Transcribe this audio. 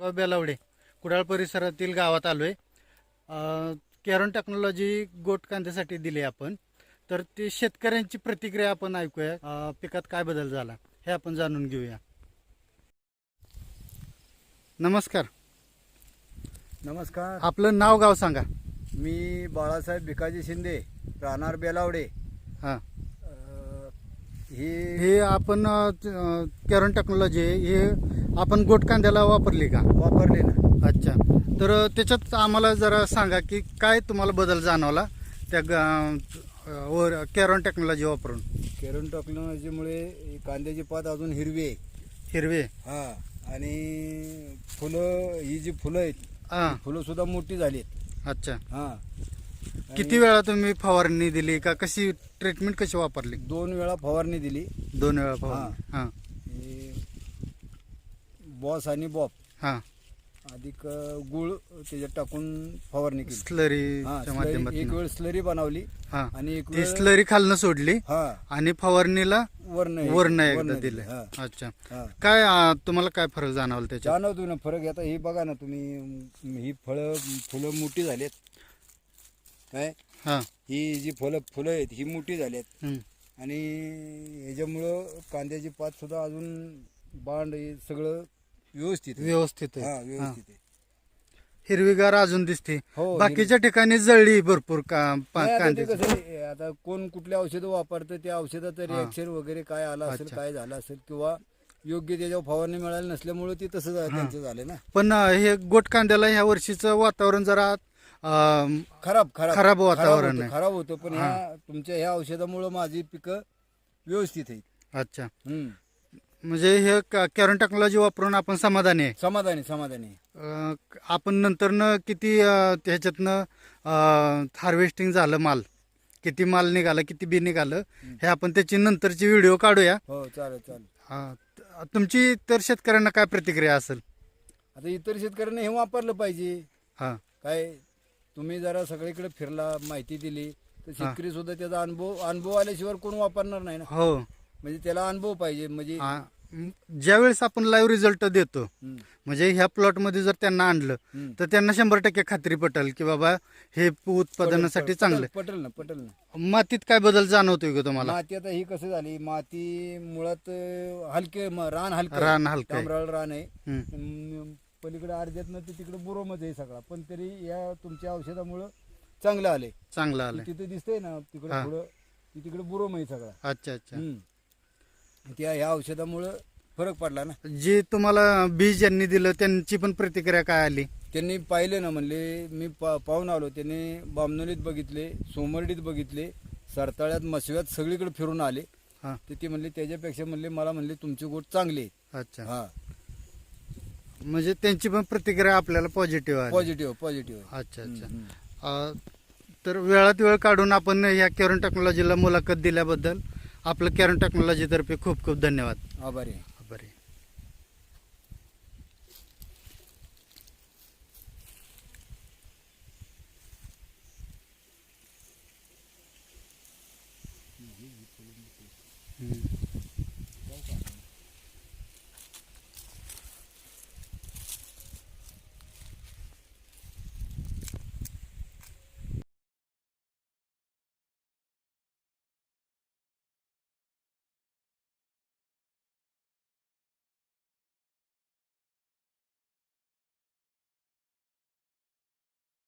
गाव बेलावडे कुडाळ परिसरातील गावात आलो आहे कॅरन टेक्नॉलॉजी गोट कांद्यासाठी दिली आपण. तर ते शेतकऱ्यांची प्रतिक्रिया आपण ऐकूया. पिकात काय बदल झाला हे आपण जाणून घेऊया. नमस्कार. नमस्कार. आपलं नाव गाव सांगा. मी बाळासाहेब भिकाजी शिंदे राहणार बेलावडे. हां. ही हे आपण कॅरन टेक्नॉलॉजी हे आपण गोट कांद्याला वापरली का? वापरली ना. अच्छा. तर त्याच्यात आम्हाला जरा सांगा की काय तुम्हाला बदल जाणवला त्या ग- वर कॅरॉन टेक्नॉलॉजी वापरून? केरन टेक्नॉलॉजीमुळे कांद्याची पात अजून हिरवी आहे. हिरवे हा. आणि फुलं ही जी फुलं आहेत हां. फुलं सुद्धा मोठी झाली आहेत अच्छा. हा. किती वेळा तुम्ही फवारणी दिली का? कशी ट्रीटमेंट कशी वापरली? दोन वेळा फवारणी दिली. दोन वेळा फवारणी. हां. ही. बॉस आणि बॉप. हां. अधिक गुळ त्याच्यात टाकून फवारणी केली. हा, स्लरी- एक माध्यमातून वेळ स्लरी बनवली हां. आणि एक ती वेळ स्लरी खालनं सोडली हा. आणि फवारणीला वर्ण वरण एकदा दिले. हा. अच्छा. काय तुम्हाला काय फरक जाणवला त्याच्यात? जाणवतो ना फरक आता हे बघा ना तुम्ही ही फळं फुलं मोठी झालेत. काय? हां. ही जी फुलं फुलं आहेत ही मोठी झालेत. हं. आणि ह्याच्यामुळं कांद्याची पात सुद्धा अजून बांड हे सगळं व्यवस्थित आहे. व्यवस्थित हा आहे व्यवस्थित आहे. हिरवीगार अजून दिसते. हो बाकीच्या ठिकाणी जळली भरपूर का पा- नाही, आता ते कांद्याची कसं आहे, आता कोण कुठल्या औषधं वापरतं त्या औषधाचं रिॲक्शन वगैरे काय आलं असेल. काय झालं असेल किंवा योग्य त्याच्यावर फवारणी मिळाली नसल्यामुळे ते तसं झा- त्यांचं झालं ना. पण अं, हे गोट कांद्याला ह्या वर्षीचं वातावरण जरा अं, खराब खराब. खराब वातावरण होतं, आहे. खराब होतं पण ह्या तुमच्या ह्या औषधामुळे माझी पिकं व्यवस्थित आहेत. अच्छा. हम्म. म्हणजे हे कॅरन टेक्नॉलॉजी वापरून आपण समाधानी आहे. समाधानी समाधानी. अं, आपण नंतरनं किती अं, त्याच्यातनं हार्वेस्टिंग झालं माल. किती माल निघाला किती बी निघालं हे आपण त्याची नंतरची व्हिडिओ काढूया. हो चालेल चालेल. अं, त- तुमची तर शेतकऱ्यांना काय प्रतिक्रिया असेल? आता इतर शेतकऱ्यांनी हे वापरलं पाहिजे. हां. काय तुम्ही जरा सगळीकडे फिरला माहिती दिली तर शेतकरी सुद्धा त्याचा अनुभव अनुभव आल्याशिवाय कोण वापरणार नाही ना? हो. म्हणजे त्याला अनुभव पाहिजे म्हणजे आ- म- ज्यावेळेस आपण लाईव्ह रिझल्ट देतो हम्म, म्हणजे ह्या प्लॉटमध्ये जर त्यांना आणलं हम्म. तर त्यांना शंभर टक्के खात्री पटेल की बाबा हे उत्पादनासाठी चांगलं आहे. पटेल ना पटेल ना मातीत काय बदल जाणवतोय का तुम्हाला माती आता ही कसं झाली माती मुळात अं, हलके म- रान हलके रान हलकं आहे. डांबराळ रान आहे हम्म. अं, पलीकडे अर्ध्यातनं ते तिकडे बुरोमध्ये आहे सगळा पण तरी या तुमच्या औषधामुळं चांगलं आले चांगलं आलंय तिथे दिसतंय ना तिकडे हा. ती तिकडे बुरोम आहे सगळा अच्छा अच्छा हम्म. त्या ह्या औषधामुळं फरक पडला ना. जे तुम्हाला बीज ज्यांनी दिलं त्यांची पण प्रतिक्रिया काय आली? त्यांनी पाहिले ना म्हणले मी पा पाहून आलो. त्यांनी बामनोलीत बघितले सोमर्डीत बघितले सरताळ्यात मसव्यात सगळीकडे फिरून आले. हां. तर ते म्हणले त्याच्यापेक्षा म्हणले मला म्हणले तुमची गोट चांगली आहे. अच्छा. हा. म्हणजे त्यांची पण प्रतिक्रिया आपल्याला पॉझिटिव्ह आली. पॉझिटिव्ह पॉझिटिव्ह अच्छा अच्छा. अं, तर वेळात वेळ काढून आपण या कॅरन टेक्नॉलॉजीला मुलाखत दिल्याबद्दल आपलं कॅरन टेक्नॉलॉजीतर्फे खूप खूप धन्यवाद आभारी आहे आभारी. हम्म.